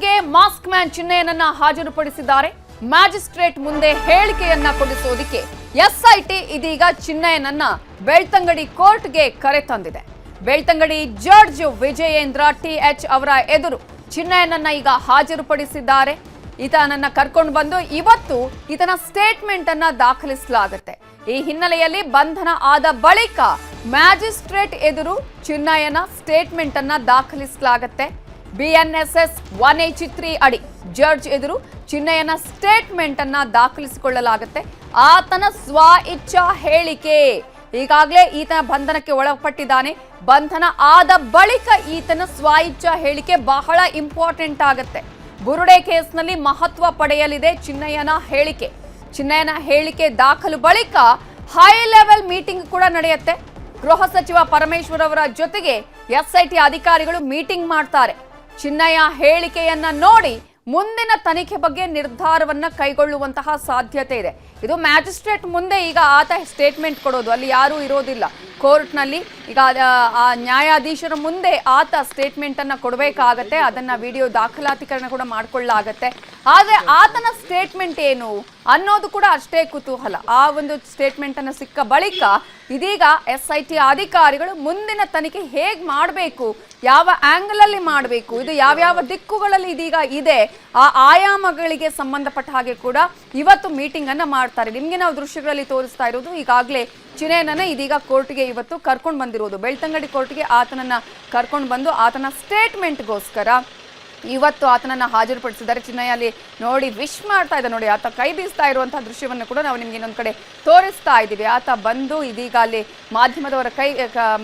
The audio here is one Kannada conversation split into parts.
ಕೋರ್ಟ್ಗೆ ಮಾಸ್ಕ್ ಮ್ಯಾನ್ ಚಿಹ್ನೆಯನ್ನ ಹಾಜರುಪಡಿಸಿದ್ದಾರೆ. ಮ್ಯಾಜಿಸ್ಟ್ರೇಟ್ ಮುಂದೆ ಹೇಳಿಕೆಯನ್ನ ಕೊಡಿಸೋದಿಕ್ಕೆ ಎಸ್ಐಟಿ ಇದೀಗ ಚಿಹ್ನೆಯನ್ನ ಬೆಳ್ತಂಗಡಿ ಕೋರ್ಟ್ಗೆ ಕರೆತಂದಿದೆ Belthangady judge Vijayendra T H ಅವರ ಎದುರು ಚಿಹ್ನೆಯನ್ನ ಈಗ ಹಾಜರುಪಡಿಸಿದ್ದಾರೆ. ಈತನನ್ನ ಕರ್ಕೊಂಡು ಬಂದು ಇವತ್ತು ಈತನ ಸ್ಟೇಟ್ಮೆಂಟ್ ಅನ್ನ ದಾಖಲಿಸಲಾಗುತ್ತೆ. ಈ ಹಿನ್ನೆಲೆಯಲ್ಲಿ ಬಂಧನ ಆದ ಬಳಿಕ ಮ್ಯಾಜಿಸ್ಟ್ರೇಟ್ ಎದುರು ಚಿನ್ನಯ್ಯನ ಸ್ಟೇಟ್ಮೆಂಟ್ ಅನ್ನ ದಾಖಲಿಸಲಾಗುತ್ತೆ. B N S S one eighty three ಅಡಿ ಜಡ್ಜ್ ಎದುರು ಚಿನ್ನಯ್ಯನ ಸ್ಟೇಟ್ಮೆಂಟ್ ಅನ್ನ ದಾಖಲಿಸಿಕೊಳ್ಳಲಾಗುತ್ತೆ. ಆತನ ಸ್ವ ಇಚ್ಛಾ ಹೇಳಿಕೆ. ಈಗಾಗಲೇ ಈತನ ಬಂಧನಕ್ಕೆ ಒಳಪಟ್ಟಿದ್ದಾನೆ. ಬಂಧನ ಆದ ಬಳಿಕ ಈತನ ಸ್ವ ಇಚ್ಛಾ ಹೇಳಿಕೆ ಬಹಳ ಇಂಪಾರ್ಟೆಂಟ್ ಆಗುತ್ತೆ. ಬುರುಡೆ ಕೇಸ್ನಲ್ಲಿ ಮಹತ್ವ ಪಡೆಯಲಿದೆ ಚಿನ್ನಯ್ಯನ ಹೇಳಿಕೆ. ಚಿನ್ನಯ್ಯನ ಹೇಳಿಕೆ ದಾಖಲು ಬಳಿಕ ಹೈ ಲೆವೆಲ್ ಮೀಟಿಂಗ್ ಕೂಡ ನಡೆಯುತ್ತೆ. ಗೃಹ ಸಚಿವ ಪರಮೇಶ್ವರ್ ಅವರ ಜೊತೆಗೆ ಎಸ್ಐಟಿ ಅಧಿಕಾರಿಗಳು ಮೀಟಿಂಗ್ ಮಾಡ್ತಾರೆ. ಚಿನ್ನಯ್ಯ ಹೇಳಿಕೆಯನ್ನ ನೋಡಿ ಮುಂದಿನ ತನಿಖೆ ಬಗ್ಗೆ ನಿರ್ಧಾರವನ್ನ ಕೈಗೊಳ್ಳುವಂತಹ ಸಾಧ್ಯತೆ ಇದೆ. ಇದು ಮ್ಯಾಜಿಸ್ಟ್ರೇಟ್ ಮುಂದೆ ಈಗ ಆತ ಸ್ಟೇಟ್ಮೆಂಟ್ ಕೊಡೋದು. ಅಲ್ಲಿ ಯಾರೂ ಇರೋದಿಲ್ಲ. ಕೋರ್ಟ್ನಲ್ಲಿ ಈಗ, ಆ- ನ್ಯಾಯಾಧೀಶರ ಮುಂದೆ ಆತ ಸ್ಟೇಟ್ಮೆಂಟ್ ಅನ್ನ ಕೊಡಬೇಕಾಗತ್ತೆ. ಅದನ್ನ ವಿಡಿಯೋ ದಾಖಲಾತಿಕರಣ ಕೂಡ ಮಾಡ್ಕೊಳ್ಳಾಗತ್ತೆ ಆದ್ರೆ ಆತನ ಸ್ಟೇಟ್ಮೆಂಟ್ ಏನು ಅನ್ನೋದು ಕೂಡ ಅಷ್ಟೇ ಕುತೂಹಲ. ಆ ಒಂದು ಸ್ಟೇಟ್ಮೆಂಟ್ ಅನ್ನು ಸಿಕ್ಕ ಬಳಿಕ ಇದೀಗ ಎಸ್ ಐ ಟಿ ಅಧಿಕಾರಿಗಳು ಮುಂದಿನ ತನಿಖೆ ಹೇಗ್ ಮಾಡಬೇಕು, ಯಾವ ಆಂಗಲ್ ಅಲ್ಲಿ ಮಾಡಬೇಕು, ಇದು ಯಾವ್ಯಾವ ದಿಕ್ಕುಗಳಲ್ಲಿ ಇದೀಗ ಇದೆ, ಆ ಆಯಾಮಗಳಿಗೆ ಸಂಬಂಧಪಟ್ಟ ಹಾಗೆ ಕೂಡ ಇವತ್ತು ಮೀಟಿಂಗ್ ಅನ್ನ ಮಾಡ್ತಾರೆ. ನಿಮ್ಗೆ ನಾವು ದೃಶ್ಯಗಳಲ್ಲಿ ತೋರಿಸ್ತಾ ಇರೋದು ಈಗಾಗಲೇ ಚಿನೇನನ್ನ ಇದೀಗ ಕೋರ್ಟ್ಗೆ ಇವತ್ತು ಕರ್ಕೊಂಡು ಬಂದಿರೋದು. ಬೆಳ್ತಂಗಡಿ ಕೋರ್ಟ್ಗೆ ಆತನನ್ನ ಕರ್ಕೊಂಡು ಬಂದು ಆತನ ಸ್ಟೇಟ್ಮೆಂಟ್ಗೋಸ್ಕರ ಇವತ್ತು ಆತನನ್ನ ಹಾಜರುಪಡಿಸಿದ್ದಾರೆ. ಚಿನ್ನಯ್ಯ ಅಲ್ಲಿ ನೋಡಿ, ವಿಶ್ ಮಾಡ್ತಾ ಇದ್ದ ನೋಡಿ, ಆತ ಕೈ ಬೀಸ್ತಾ ಇರುವಂತಹ ದೃಶ್ಯವನ್ನು ಕೂಡ ನಾವು ನಿಮ್ಗೆ ಇನ್ನೊಂದು ಕಡೆ ತೋರಿಸ್ತಾ ಇದ್ದೀವಿ. ಆತ ಬಂದು ಇದೀಗ ಅಲ್ಲಿ ಮಾಧ್ಯಮದವರ ಕೈ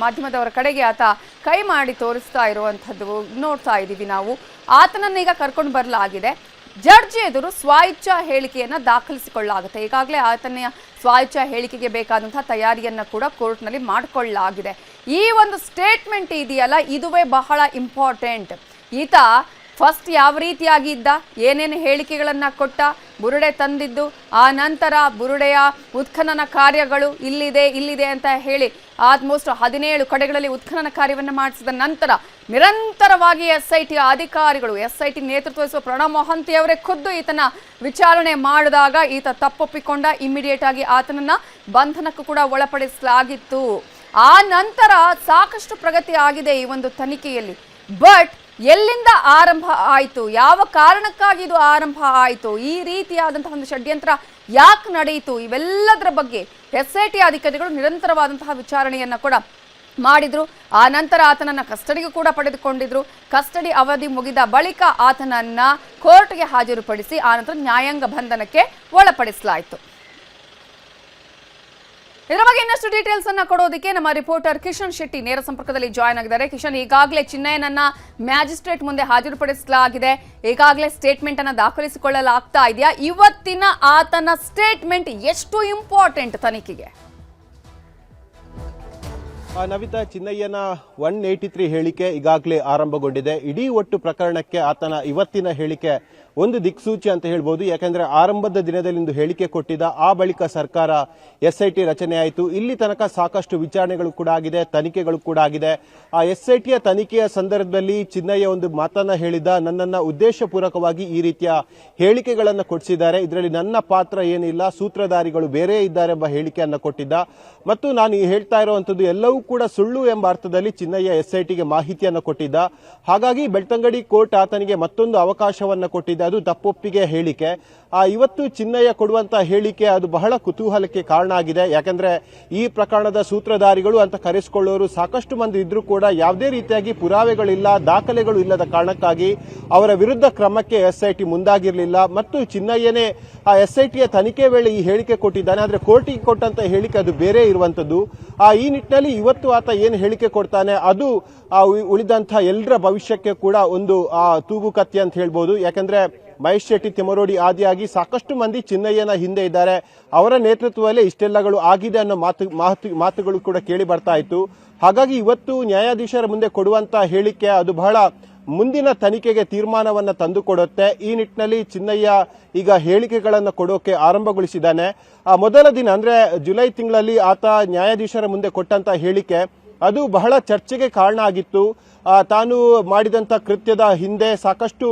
ಮಾಧ್ಯಮದವರ ಕಡೆಗೆ ಆತ ಕೈ ಮಾಡಿ ತೋರಿಸ್ತಾ ಇರುವಂಥದ್ದು ನೋಡ್ತಾ ಇದ್ದೀವಿ ನಾವು. ಆತನನ್ನ ಈಗ ಕರ್ಕೊಂಡು ಬರಲಾಗಿದೆ. ಜಡ್ಜ್ ಎದುರು ಸ್ವಾಯಿಚ್ಛಾ ಹೇಳಿಕೆಯನ್ನ ದಾಖಲಿಸಿಕೊಳ್ಳಲಾಗುತ್ತೆ. ಈಗಾಗಲೇ ಆತನ ಸ್ವಾಯಿಚ್ಛಾ ಹೇಳಿಕೆಗೆ ಬೇಕಾದಂತಹ ತಯಾರಿಯನ್ನ ಕೂಡ ಕೋರ್ಟ್ನಲ್ಲಿ ಮಾಡಿಕೊಳ್ಳಲಾಗಿದೆ. ಈ ಒಂದು ಸ್ಟೇಟ್ಮೆಂಟ್ ಇದೆಯಲ್ಲ, ಇದುವೇ ಬಹಳ ಇಂಪಾರ್ಟೆಂಟ್ ಈತ ಫಸ್ಟ್ ಯಾವ ರೀತಿಯಾಗಿ ಇದ್ದ, ಏನೇನು ಹೇಳಿಕೆಗಳನ್ನು ಕೊಟ್ಟ, ಬುರುಡೆ ತಂದಿದ್ದು, ಆ ನಂತರ ಬುರುಡೆಯ ಉತ್ಖನನ ಕಾರ್ಯಗಳು ಇಲ್ಲಿದೆ ಇಲ್ಲಿದೆ ಅಂತ ಹೇಳಿ ಆಲ್ಮೋಸ್ಟ್ ಹದಿನೇಳು ಕಡೆಗಳಲ್ಲಿ ಉತ್ಖನನ ಕಾರ್ಯವನ್ನು ಮಾಡಿಸಿದ ನಂತರ ನಿರಂತರವಾಗಿ ಎಸ್ ಐ ಟಿ ಅಧಿಕಾರಿಗಳು ಎಸ್ ಐ ಟಿ ನೇತೃತ್ವ ವಹಿಸುವ ಪ್ರಣಬ್ ಮೊಹಂತಿಯವರೇ ಖುದ್ದು ಈತನ ವಿಚಾರಣೆ ಮಾಡಿದಾಗ ಈತ ತಪ್ಪೊಪ್ಪಿಕೊಂಡ ಇಮಿಡಿಯೇಟ್ ಆಗಿ ಆತನನ್ನ ಬಂಧನಕ್ಕೂ ಕೂಡ ಒಳಪಡಿಸಲಾಗಿತ್ತು. ಆ ನಂತರ ಸಾಕಷ್ಟು ಪ್ರಗತಿ ಆಗಿದೆ ಈ ಒಂದು ತನಿಖೆಯಲ್ಲಿ. ಬಟ್ ಎಲ್ಲಿಂದ ಆರಂಭ ಆಯಿತು? ಯಾವ ಕಾರಣಕ್ಕಾಗಿ ಇದು ಆರಂಭ ಆಯಿತು? ಈ ರೀತಿಯಾದಂತಹ ಒಂದು ಷಡ್ಯಂತ್ರ ಯಾಕೆ ನಡೆಯಿತು? ಇವೆಲ್ಲದರ ಬಗ್ಗೆ ಎಸ್ ಐ ಟಿ ಅಧಿಕಾರಿಗಳು ನಿರಂತರವಾದಂತಹ ವಿಚಾರಣೆಯನ್ನು ಕೂಡ ಮಾಡಿದ್ರು. ಆ ನಂತರ ಆತನನ್ನ ಕಸ್ಟಡಿಗೆ ಕೂಡ ಪಡೆದುಕೊಂಡಿದ್ರು. ಕಸ್ಟಡಿ ಅವಧಿ ಮುಗಿದ ಬಳಿಕ ಆತನನ್ನ ಕೋರ್ಟ್ಗೆ ಹಾಜರುಪಡಿಸಿ ಆ ನಂತರ ನ್ಯಾಯಾಂಗ ಬಂಧನಕ್ಕೆ ಒಳಪಡಿಸಲಾಯಿತು. ಇದರ ಬಗ್ಗೆ ಇನ್ನಷ್ಟು ಡೀಟೇಲ್ಸ್ ಅನ್ನ ಕೊಡೋದಕ್ಕೆ ನಮ್ಮ ರಿಪೋರ್ಟರ್ ಕಿಶನ್ ಶೆಟ್ಟಿ ನೇರ ಸಂಪರ್ಕದಲ್ಲಿ ಜಾಯ್ನ್ ಆಗಿದ್ದಾರೆ. ಕಿಶನ್, ಈಗಾಗಲೇ ಚಿನ್ನಯ್ಯನನ್ನ ಮ್ಯಾಜಿಸ್ಟ್ರೇಟ್ ಮುಂದೆ ಹಾಜರುಪಡಿಸಲಾಗಿದೆ. ಈಗಾಗಲೇ ಸ್ಟೇಟ್ಮೆಂಟ್ ಅನ್ನ ದಾಖಲಿಸಿಕೊಳ್ಳಲಾಗ್ತಾ ಇದೆಯಾ? ಇವತ್ತಿನ ಆತನ ಸ್ಟೇಟ್ಮೆಂಟ್ ಎಷ್ಟು ಇಂಪಾರ್ಟೆಂಟ್ ತನಿಖೆಗೆ? ನವಿತಾ, ಚಿನ್ನಯ್ಯನ ಒನ್ ಏಯ್ಟಿ ತ್ರೀ ಹೇಳಿಕೆ ಈಗಾಗಲೇ ಆರಂಭಗೊಂಡಿದೆ. ಇಡೀ ಒಟ್ಟು ಪ್ರಕರಣಕ್ಕೆ ಆತನ ಇವತ್ತಿನ ಹೇಳಿಕೆ ಒಂದು ದಿಕ್ಸೂಚಿ ಅಂತ ಹೇಳ್ಬೋದು. ಯಾಕಂದ್ರೆ ಆರಂಭದ ದಿನದಲ್ಲಿ ಒಂದು ಹೇಳಿಕೆ ಕೊಟ್ಟಿದ್ದ ಆ ಬಳಿಕ ಸರ್ಕಾರ ಎಸ್ ಐ ಟಿ ರಚನೆ ಆಯಿತು. ಇಲ್ಲಿ ತನಕ ಸಾಕಷ್ಟು ವಿಚಾರಣೆಗಳು ಕೂಡ ಆಗಿದೆ, ತನಿಖೆಗಳು ಕೂಡ ಆಗಿದೆ. ಆ ಎಸ್ ಐ ಟಿಯ ತನಿಖೆಯ ಸಂದರ್ಭದಲ್ಲಿ ಚಿನ್ನಯ್ಯ ಒಂದು ಮಾತನ್ನ ಹೇಳಿದ ನನ್ನನ್ನು ಉದ್ದೇಶಪೂರ್ವಕವಾಗಿ ಈ ರೀತಿಯ ಹೇಳಿಕೆಗಳನ್ನು ಕೊಡಿಸಿದ್ದಾರೆ. ಇದರಲ್ಲಿ ನನ್ನ ಪಾತ್ರ ಏನಿಲ್ಲ, ಸೂತ್ರಧಾರಿಗಳು ಬೇರೆ ಇದ್ದಾರೆ ಎಂಬ ಹೇಳಿಕೆಯನ್ನು ಕೊಟ್ಟಿದ್ದ. ಮತ್ತು ನಾನು ಹೇಳ್ತಾ ಇರುವಂಥದ್ದು ಎಲ್ಲವೂ ಕೂಡ ಸುಳ್ಳು ಎಂಬ ಅರ್ಥದಲ್ಲಿ ಚಿನ್ನಯ್ಯ ಎಸ್ ಐ ಟಿಗೆ ಮಾಹಿತಿಯನ್ನು ಕೊಟ್ಟಿದ್ದ. ಹಾಗಾಗಿ ಬೆಳ್ತಂಗಡಿ ಕೋರ್ಟ್ ಆತನಿಗೆ ಮತ್ತೊಂದು ಅವಕಾಶವನ್ನು ಕೊಟ್ಟಿದ್ದ ಅದು ತಪ್ಪೊಪ್ಪಿಗೆ ಹೇಳಿಕೆ. ಆ ಇವತ್ತು ಚಿನ್ನಯ್ಯ ಕೊಡುವಂತ ಹೇಳಿಕೆ ಅದು ಬಹಳ ಕುತೂಹಲಕ್ಕೆ ಕಾರಣ ಆಗಿದೆ. ಯಾಕಂದ್ರೆ ಈ ಪ್ರಕರಣದ ಸೂತ್ರಧಾರಿಗಳು ಅಂತ ಕರೆಸಿಕೊಳ್ಳೋರು ಸಾಕಷ್ಟು ಮಂದಿ ಇದ್ರೂ ಕೂಡ ಯಾವುದೇ ರೀತಿಯಾಗಿ ಪುರಾವೆಗಳಿಲ್ಲ, ದಾಖಲೆಗಳು ಇಲ್ಲದ ಕಾರಣಕ್ಕಾಗಿ ಅವರ ವಿರುದ್ಧ ಕ್ರಮಕ್ಕೆ ಎಸ್ಐಟಿ ಮುಂದಾಗಿರಲಿಲ್ಲ. ಮತ್ತು ಚಿನ್ನಯ್ಯನೇ ಆ ಎಸ್ಐಟಿಯ ತನಿಖೆ ವೇಳೆ ಈ ಹೇಳಿಕೆ ಕೊಟ್ಟಿದ್ದಾನೆ. ಆದರೆ ಕೋರ್ಟಿಗೆ ಕೊಟ್ಟಂತ ಹೇಳಿಕೆ ಅದು ಬೇರೆ ಇರುವಂತದ್ದು ಆ ಈ ನಿಟ್ಟಿನಲ್ಲಿ ಇವತ್ತು ಆತ ಏನು ಹೇಳಿಕೆ ಕೊಡ್ತಾನೆ, ಅದು ಆ ಉ- ಉಳಿದಂತಹ ಎಲ್ಲರ ಭವಿಷ್ಯಕ್ಕೆ ಕೂಡ ಒಂದು ತೂಗು ಕತ್ತಿ ಅಂತ ಹೇಳ್ಬೋದು. ಯಾಕಂದ್ರೆ ಮಹೇಶ್ ಶೆಟ್ಟಿ ತಿಮರೋಡಿ ಆದಿಯಾಗಿ ಸಾಕಷ್ಟು ಮಂದಿ ಚಿನ್ನಯ್ಯನ ಹಿಂದೆ ಇದ್ದಾರೆ. ಅವರ ನೇತೃತ್ವದಲ್ಲೇ ಇಷ್ಟೆಲ್ಲಗಳು ಆಗಿದೆ ಅನ್ನೋ ಮಾತು ಮಾತು, ಮಾತುಗಳು ಕೂಡ ಕೇಳಿ ಬರ್ತಾ ಇತ್ತು. ಹಾಗಾಗಿ ಇವತ್ತು ನ್ಯಾಯಾಧೀಶರ ಮುಂದೆ ಕೊಡುವಂತ ಹೇಳಿಕೆ ಅದು ಬಹಳ ಮುಂದಿನ ತನಿಖೆಗೆ ತೀರ್ಮಾನವನ್ನ ತಂದುಕೊಡುತ್ತೆ. ಈ ನಿಟ್ಟಿನಲ್ಲಿ ಚಿನ್ನಯ್ಯ ಈಗ ಹೇಳಿಕೆಗಳನ್ನು ಕೊಡೋಕೆ ಆರಂಭಗೊಳಿಸಿದ್ದಾನೆ. ಆ ಮೊದಲ ದಿನ ಅಂದ್ರೆ ಜುಲೈ ತಿಂಗಳಲ್ಲಿ ಆತ ನ್ಯಾಯಾಧೀಶರ ಮುಂದೆ ಕೊಟ್ಟಂತ ಹೇಳಿಕೆ. ಅದು ಬಹಳ ಚರ್ಚೆಗೆ ಕಾರಣ ಆಗಿತ್ತು. ತಾನು ಮಾಡಿದಂತ ಕೃತ್ಯದ ಹಿಂದೆ ಸಾಕಷ್ಟು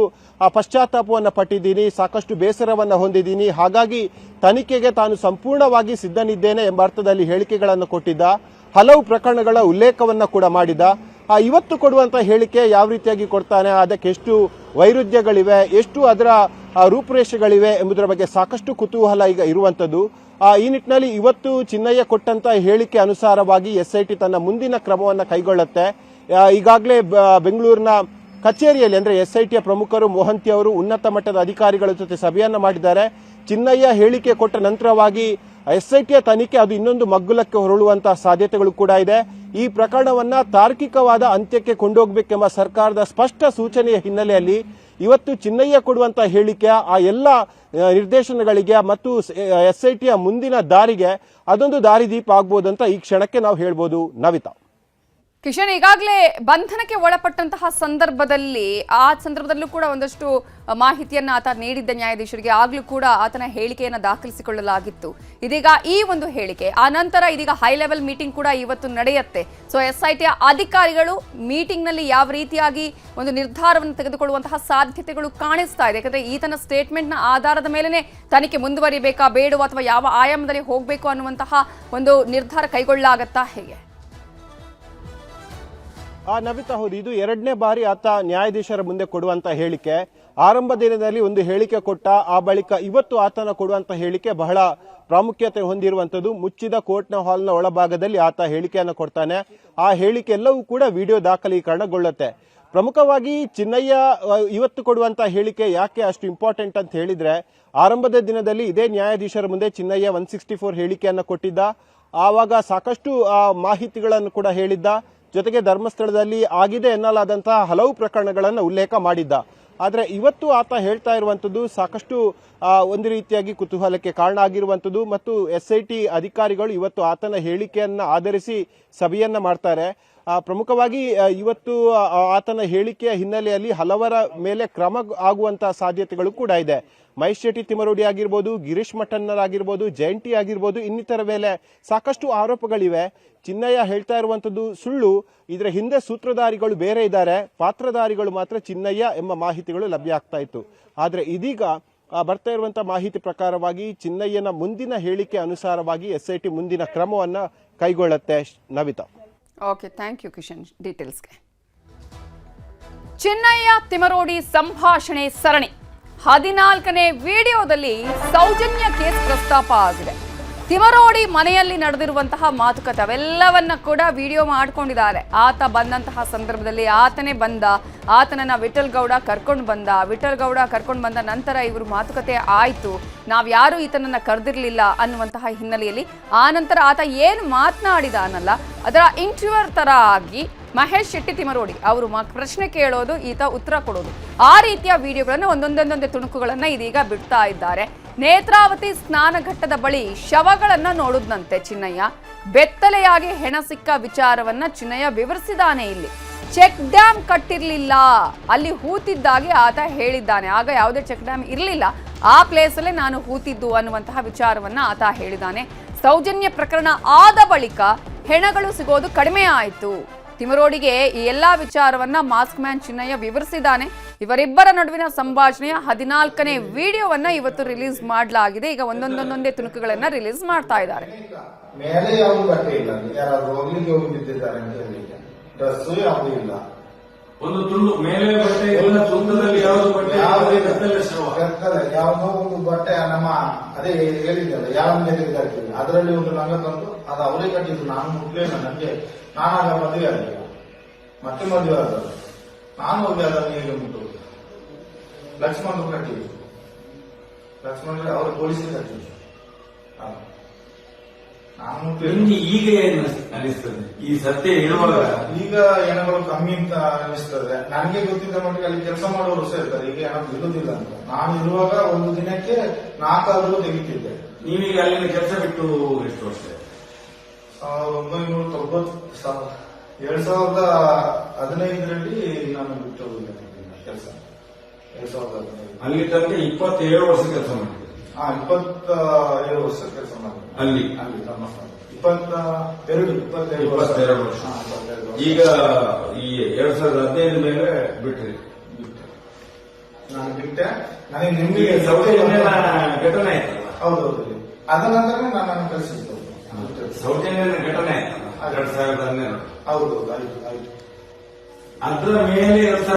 ಪಶ್ಚಾತ್ತಾಪವನ್ನು ಪಟ್ಟಿದ್ದೀನಿ ಸಾಕಷ್ಟು ಬೇಸರವನ್ನು ಹೊಂದಿದ್ದೀನಿ. ಹಾಗಾಗಿ ತನಿಖೆಗೆ ತಾನು ಸಂಪೂರ್ಣವಾಗಿ ಸಿದ್ಧನಿದ್ದೇನೆ ಎಂಬ ಅರ್ಥದಲ್ಲಿ ಹೇಳಿಕೆಗಳನ್ನು ಕೊಟ್ಟಿದ್ದ. ಹಲವು ಪ್ರಕರಣಗಳ ಉಲ್ಲೇಖವನ್ನು ಕೂಡ ಮಾಡಿದ ಇವತ್ತು ಕೊಡುವಂಥ ಹೇಳಿಕೆ ಯಾವ ರೀತಿಯಾಗಿ ಕೊಡ್ತಾನೆ ಅದಕ್ಕೆ ಎಷ್ಟು ವೈರುಧ್ಯಗಳಿವೆ ಎಷ್ಟು ಅದರ ರೂಪುರೇಷೆಗಳಿವೆ ಎಂಬುದರ ಬಗ್ಗೆ ಸಾಕಷ್ಟು ಕುತೂಹಲ ಈಗ ಇರುವಂತದ್ದು. ಆ, ಈ ನಿಟ್ಟಿನಲ್ಲಿ ಇವತ್ತು ಚಿನ್ನಯ್ಯ ಕೊಟ್ಟಂತ ಹೇಳಿಕೆ ಅನುಸಾರವಾಗಿ ಎಸ್ಐಟಿ ತನ್ನ ಮುಂದಿನ ಕ್ರಮವನ್ನು ಕೈಗೊಳ್ಳುತ್ತೆ. ಈಗಾಗಲೇ ಬೆಂಗಳೂರಿನ ಕಚೇರಿಯಲ್ಲಿ, ಅಂದ್ರೆ ಎಸ್ಐಟಿಯ ಪ್ರಮುಖರು ಮೋಹಂತಿ ಅವರು ಉನ್ನತ ಮಟ್ಟದ ಅಧಿಕಾರಿಗಳ ಜೊತೆ ಸಭೆಯನ್ನ ಮಾಡಿದ್ದಾರೆ. ಚಿನ್ನಯ್ಯ ಹೇಳಿಕೆ ಕೊಟ್ಟ ನಂತರವಾಗಿ ಎಸ್ಐಟಿಯ ತನಿಖೆ ಅದು ಇನ್ನೊಂದು ಮಗ್ಗುಲಕ್ಕೆ ಹೊರಳುವಂತಹ ಸಾಧ್ಯತೆಗಳು ಕೂಡ ಇದೆ. ಈ ಪ್ರಕರಣವನ್ನ ತಾರ್ಕಿಕವಾದ ಅಂತ್ಯಕ್ಕೆ ಕೊಂಡೋಗಬೇಕೆಂಬ ಸರ್ಕಾರದ ಸ್ಪಷ್ಟ ಸೂಚನೆಯ ಹಿನ್ನೆಲೆಯಲ್ಲಿ ಇವತ್ತು ಚಿನ್ನಯ್ಯ ಕೊಡುವಂತ ಹೇಳಿಕೆ, ಆ ಎಲ್ಲ ನಿರ್ದೇಶನಗಳಿಗೆ ಮತ್ತು ಎಸ್ಐಟಿಯ ಮುಂದಿನ ದಾರಿಗೆ ಅದೊಂದು ದಾರಿದೀಪ ಆಗ್ಬೋದು ಅಂತ ಈ ಕ್ಷಣಕ್ಕೆ ನಾವು ಹೇಳ್ಬೋದು ನವಿತಾ. ಕಿಶನ್, ಈಗಾಗಲೇ ಬಂಧನಕ್ಕೆ ಒಳಪಟ್ಟಂತಹ ಸಂದರ್ಭದಲ್ಲಿ, ಆ ಸಂದರ್ಭದಲ್ಲೂ ಕೂಡ ಒಂದಷ್ಟು ಮಾಹಿತಿಯನ್ನ ಆತ ನೀಡಿದ್ದ ನ್ಯಾಯಾಧೀಶರಿಗೆ, ಆಗ್ಲೂ ಕೂಡ ಆತನ ಹೇಳಿಕೆಯನ್ನು ದಾಖಲಿಸಿಕೊಳ್ಳಲಾಗಿತ್ತು. ಇದೀಗ ಈ ಒಂದು ಹೇಳಿಕೆ, ಆ ನಂತರ ಇದೀಗ ಹೈ ಲೆವೆಲ್ ಮೀಟಿಂಗ್ ಕೂಡ ಇವತ್ತು ನಡೆಯುತ್ತೆ. ಸೊ ಎಸ್ ಐ ಟಿಯ ಅಧಿಕಾರಿಗಳು ಮೀಟಿಂಗ್ನಲ್ಲಿ ಯಾವ ರೀತಿಯಾಗಿ ಒಂದು ನಿರ್ಧಾರವನ್ನು ತೆಗೆದುಕೊಳ್ಳುವಂತಹ ಸಾಧ್ಯತೆಗಳು ಕಾಣಿಸ್ತಾ ಇದೆ. ಯಾಕಂದ್ರೆ ಈತನ ಸ್ಟೇಟ್ಮೆಂಟ್ನ ಆಧಾರದ ಮೇಲೆನೆ ತನಿಖೆ ಮುಂದುವರಿಬೇಕಾ, ಬೇಡುವ ಅಥವಾ ಯಾವ ಆಯಾಮದಲ್ಲಿ ಹೋಗಬೇಕು ಅನ್ನುವಂತಹ ಒಂದು ನಿರ್ಧಾರ ಕೈಗೊಳ್ಳಲಾಗತ್ತಾ ಹೇಗೆ? ನವಿತಾ ಹೌದು ಇದು ಎರಡನೇ ಬಾರಿ ಆತ ನ್ಯಾಯಾಧೀಶರ ಮುಂದೆ ಕೊಡುವಂತ ಹೇಳಿಕೆ. ಆರಂಭ ದಿನದಲ್ಲಿ ಒಂದು ಹೇಳಿಕೆ ಕೊಟ್ಟ ಆ ಬಳಿಕ ಇವತ್ತು ಆತನ ಕೊಡುವಂತ ಹೇಳಿಕೆ ಬಹಳ ಪ್ರಾಮುಖ್ಯತೆ ಹೊಂದಿರುವಂತದ್ದು ಮುಚ್ಚಿದ ಕೋರ್ಟ್ನ ಹಾಲ್ನ ಒಳಭಾಗದಲ್ಲಿ ಆತ ಹೇಳಿಕೆಯನ್ನು ಕೊಡ್ತಾನೆ. ಆ ಹೇಳಿಕೆ ಎಲ್ಲವೂ ಕೂಡ ವಿಡಿಯೋ ದಾಖಲೀಕರಣಗೊಳ್ಳುತ್ತೆ. ಪ್ರಮುಖವಾಗಿ ಚಿನ್ನಯ್ಯ ಇವತ್ತು ಕೊಡುವಂತ ಹೇಳಿಕೆ ಯಾಕೆ ಅಷ್ಟು ಇಂಪಾರ್ಟೆಂಟ್ ಅಂತ ಹೇಳಿದ್ರೆ ಆರಂಭದ ದಿನದಲ್ಲಿ ಇದೇ ನ್ಯಾಯಾಧೀಶರ ಮುಂದೆ ಚಿನ್ನಯ್ಯ ಒನ್ ಸಿಕ್ಸ್ಟಿ ಫೋರ್ ಹೇಳಿಕೆಯನ್ನು ಕೊಟ್ಟಿದ್ದ. ಆವಾಗ ಸಾಕಷ್ಟು ಆ, ಮಾಹಿತಿಗಳನ್ನು ಕೂಡ ಹೇಳಿದ್ದ. ಜೊತೆಗೆ ಧರ್ಮಸ್ಥಳದಲ್ಲಿ ಆಗಿದೆ ಎನ್ನಲಾದಂತಹ ಹಲವು ಪ್ರಕರಣಗಳನ್ನು ಉಲ್ಲೇಖ ಮಾಡಿದ್ದ. ಆದರೆ ಇವತ್ತು ಆತ ಹೇಳ್ತಾ ಇರುವಂತದ್ದು ಸಾಕಷ್ಟು ಒಂದು ರೀತಿಯಾಗಿ ಕುತೂಹಲಕ್ಕೆ ಕಾರಣ ಆಗಿರುವಂತದ್ದು ಮತ್ತು ಎಸ್ ಐ ಟಿ ಅಧಿಕಾರಿಗಳು ಇವತ್ತು ಆತನ ಹೇಳಿಕೆಯನ್ನು ಆಧರಿಸಿ ಸಭೆಯನ್ನ ಮಾಡ್ತಾರೆ. ಪ್ರಮುಖವಾಗಿ ಇವತ್ತು ಆತನ ಹೇಳಿಕೆಯ ಹಿನ್ನೆಲೆಯಲ್ಲಿ ಹಲವರ ಮೇಲೆ ಕ್ರಮ ಆಗುವಂತಹ ಸಾಧ್ಯತೆಗಳು ಕೂಡ ಇದೆ. ಮಹೇಶ್ ಶೆಟ್ಟಿ ತಿಮರೋಡಿ ಆಗಿರ್ಬೋದು, ಗಿರೀಶ್ ಮಠನ್ನರ್ ಆಗಿರ್ಬೋದು, ಜಯಂತಿ ಆಗಿರ್ಬೋದು, ಇನ್ನಿತರ ಮೇಲೆ ಸಾಕಷ್ಟು ಆರೋಪಗಳಿವೆ. ಚಿನ್ನಯ್ಯ ಹೇಳ್ತಾ ಇರುವಂತದ್ದು ಸುಳ್ಳು. ಇದರ ಹಿಂದೆ ಸೂತ್ರಧಾರಿಗಳು ಬೇರೆ ಇದ್ದಾರೆ. ಪಾತ್ರಧಾರಿಗಳು ಮಾತ್ರ ಚಿನ್ನಯ್ಯ ಎಂಬ ಮಾಹಿತಿಗಳು ಲಭ್ಯ ಆಗ್ತಾ ಇತ್ತು. ಆದರೆ ಇದೀಗ ಬರ್ತಾ ಇರುವಂಥ ಮಾಹಿತಿ ಪ್ರಕಾರವಾಗಿ ಚಿನ್ನಯ್ಯನ ಮುಂದಿನ ಹೇಳಿಕೆ ಅನುಸಾರವಾಗಿ ಎಸ್ಐಟಿ ಮುಂದಿನ ಕ್ರಮವನ್ನ ಕೈಗೊಳ್ಳುತ್ತೆ Navitha. Okay thank you Kishan ಡೀಟೇಲ್ಸ್ಗೆ Chinnayya Thimarodi ಸಂಭಾಷಣೆ ಸರಣಿ. ಹದಿನಾಲ್ಕನೇ ವಿಡಿಯೋದಲ್ಲಿ ಸೌಜನ್ಯ ಕೇಸ್ ಪ್ರಸ್ತಾಪ ಆಗಿದೆ. ತಿಮರೋಡಿ ಮನೆಯಲ್ಲಿ ನಡೆದಿರುವಂತಹ ಮಾತುಕತೆ ಅವೆಲ್ಲವನ್ನ ಕೂಡ ವಿಡಿಯೋ ಮಾಡ್ಕೊಂಡಿದ್ದಾರೆ. ಆತ ಬಂದಂತಹ ಸಂದರ್ಭದಲ್ಲಿ ಆತನೇ ಬಂದ, ಆತನನ್ನ ವಿಠಲ್ ಗೌಡ ಕರ್ಕೊಂಡು ಬಂದ, ವಿಠಲ್ ಗೌಡ ಕರ್ಕೊಂಡು ಬಂದ ನಂತರ ಇವರು ಮಾತುಕತೆ ಆಯಿತು, ನಾವು ಯಾರು ಈತನನ್ನ ಕರೆದಿರಲಿಲ್ಲ ಅನ್ನುವಂತಹ ಹಿನ್ನೆಲೆಯಲ್ಲಿ ಆ ನಂತರ ಆತ ಏನು ಮಾತನಾಡಿದ ಅನ್ನಲ್ಲ, ಅದರ ಇಂಟರ್ವ್ಯೂರ್ ತರ ಆಗಿ ಮಹೇಶ್ ಶೆಟ್ಟಿ ತಿಮರೋಡಿ ಅವರು ಪ್ರಶ್ನೆ ಕೇಳೋದು, ಈತ ಉತ್ತರ ಕೊಡೋದು. ಆ ರೀತಿಯ ವಿಡಿಯೋಗಳನ್ನು ಒಂದೊಂದೊಂದೊಂದೇ ತುಣುಕುಗಳನ್ನು ಇದೀಗ ಬಿಡ್ತಾ ಇದ್ದಾರೆ. ನೇತ್ರಾವತಿ ಸ್ನಾನಘಟ್ಟದ ಬಳಿ ಶವಗಳನ್ನ ನೋಡುದ್ನಂತೆ ಚಿನ್ನಯ್ಯ. ಬೆತ್ತಲೆಯಾಗಿ ಹೆಣ ಸಿಕ್ಕ ವಿಚಾರವನ್ನ ಚಿನ್ನಯ್ಯ ವಿವರಿಸಿದಾನೆ ಇಲ್ಲಿ. ಚೆಕ್ ಡ್ಯಾಮ್ ಕಟ್ಟಿರಲಿಲ್ಲ. ಅಲ್ಲಿ ಹೂತಿದ್ದಾಗಿ ಆತ ಹೇಳಿದ್ದಾನೆ. ಆಗ ಯಾವುದೇ ಚೆಕ್ ಡ್ಯಾಮ್ ಇರಲಿಲ್ಲ. ಆ ಪ್ಲೇಸಲ್ಲೇ ನಾನು ಹೂತಿದ್ದು ಅನ್ನುವಂತಹ ವಿಚಾರವನ್ನ ಆತ ಹೇಳಿದ್ದಾನೆ ಸೌಜನ್ಯ ಪ್ರಕರಣ ಆದ ಬಳಿಕ ಹೆಣಗಳು ಸಿಗೋದು ಕಡಿಮೆ ಆಯಿತು. ತಿಮರೋಡಿಗೆ ಈ ಎಲ್ಲಾ ವಿಚಾರವನ್ನ ಮಾಸ್ಕ್ ಮ್ಯಾನ್ ಚಿನ್ನಯ್ಯ ವಿವರಿಸಿದ್ದಾನೆ. ಇವರಿಬ್ಬರ ನಡುವಿನ ಸಂಭಾಷಣೆಯ ಹದಿನಾಲ್ಕನೇ ವಿಡಿಯೋವನ್ನ ಇವತ್ತು ರಿಲೀಸ್ ಮಾಡಲಾಗಿದೆ. ಈಗ ಒಂದೊಂದೊಂದೊಂದೇ ತುಣುಕುಗಳನ್ನ ರಿಲೀಸ್ ಮಾಡ್ತಾ ಇದ್ದಾರೆ. ಬಟ್ಟೆ ಇಲ್ಲ. ಅಲ್ಲಿ ಯಾರಾದ್ರೂ ಹೋಗ್ಲಿಕ್ಕೆ ಅಂತ ಹೇಳಲಿಕ್ಕೆ ಡ್ರೆಸ್ ಇಲ್ಲ. ಒಂದು ತುಂಡು ಮೇಲೆ ಬಟ್ಟೆ ಎಲ್ಲ ತುಂಡದಲ್ಲಿ ಬಟ್ಟೆ ಯಾವುದೇ ಒಂದು ಬಟ್ಟೆ ನಮ್ಮ, ಅದೇ ಹೇಳಿದ್ದಲ್ಲ ಯಾವ ತೆಗೆದಾಗ್ತದೆ ಅದರಲ್ಲಿ ಒಂದು ಲಂಗ ತಂದು ಅದು ಅವರೇ ಕಟ್ಟಿದ್ದು ನಾನು ಮುಟ್ಲಿಲ್ಲ ನನಗೆ ನಾನಾಗ ಮದುವೆ ಆಗಲಿಲ್ಲ ಮತ್ತೆ ಮದುವೆ ಆದದ್ದು ನಾನು ಹೋಗಿ ಅದನ್ನು ಹೇಗೆ ಮುಟ್ಟು? ಲಕ್ಷ್ಮಣ್ ಕಟ್ಟಿದ್ದು ಲಕ್ಷ್ಮಣ್ ಅವರು ಪೊಲೀಸರು ಮುಟ್ಲಿಲ್ಲ ನಿಮ್ಗೆ ಈಗ ಏನು ಅನಿಸ್ತದೆ ಈ ಸತ್ಯ ಹೇಳುವಾಗ ಈಗ ಹೆಣಗಳು ಕಮ್ಮಿ ಅಂತ ಅನಿಸ್ತದೆ ನನಗೆ ಗೊತ್ತಿದ್ದ ಮಟ್ಟಿಗೆ ಅಲ್ಲಿ ಕೆಲಸ ಮಾಡುವವರು ಸಹ ಇರ್ತಾರೆ ಈಗ ಏನೋ ಇರುವುದಿಲ್ಲ ಅಂತ. ನಾನು ಇರುವಾಗ ಒಂದು ದಿನಕ್ಕೆ ನಾಲ್ಕಾದರೂ ತೆಗಿತಿದ್ದೆ. ನೀವೀಗ ಅಲ್ಲಿನ ಕೆಲಸ ಬಿಟ್ಟು ಎಷ್ಟು ವರ್ಷ? ಸಾವಿರದ ಒಂಬೈನೂರ ತೊಂಬತ್ ಸಾವಿರ ಎರಡ್ ಸಾವಿರದ ಹದಿನೈದರಲ್ಲಿ ನಾನು ಬಿಟ್ಟು ಕೆಲಸ. ಎರಡ್ ಸಾವಿರದ ಹದಿನೈದು. ಅಲ್ಲಿ ತನಕ ಇಪ್ಪತ್ತೇಳು ವರ್ಷ ಕೆಲಸ ಮಾಡಿದ್ದೆ. ಹಾ ಇಪ್ಪತ್ತ ಏಳು ವರ್ಷ ಕೆಲಸ ಮಾಡಿದೆ ಅಲ್ಲಿ. ಅಲ್ಲಿ ಇಪ್ಪತ್ತ ಎರಡು ಇಪ್ಪತ್ತೆರಡು ಇಪ್ಪತ್ತೆರಡು ವರ್ಷ. ಹಾ, ಇಪ್ಪತ್ತೆರಡು ವರ್ಷ. ಈಗ ಈ ಎರಡ್ ಸಾವಿರದ ಹದಿನೈದು ಮೇಲೆ ಬಿಟ್ರಿ. ಬಿಟ್ಟೆ. ನಾನು ಬಿಟ್ಟೆ. ನನಗೆ ನಿಮ್ಗೆ ನಿಮಗೆ ಘಟನೆ ಆಯ್ತಲ್ಲ? ಹೌದೌದು ಅದ ನಂತರ ನಾನು ಕಳಿಸಿದ್ದು. ಸೌಜನ್ಯನ ಘಟನೆ ಆಯ್ತಲ್ಲ? ಎರಡ್ ಸಾವಿರದ ಹನ್ನೆರಡು ಹೌದೌದು ಆಯ್ತು ಆಯ್ತು. ಅದರ ಮೇಲೆ ಎರಡ್ ಸಾವಿರದ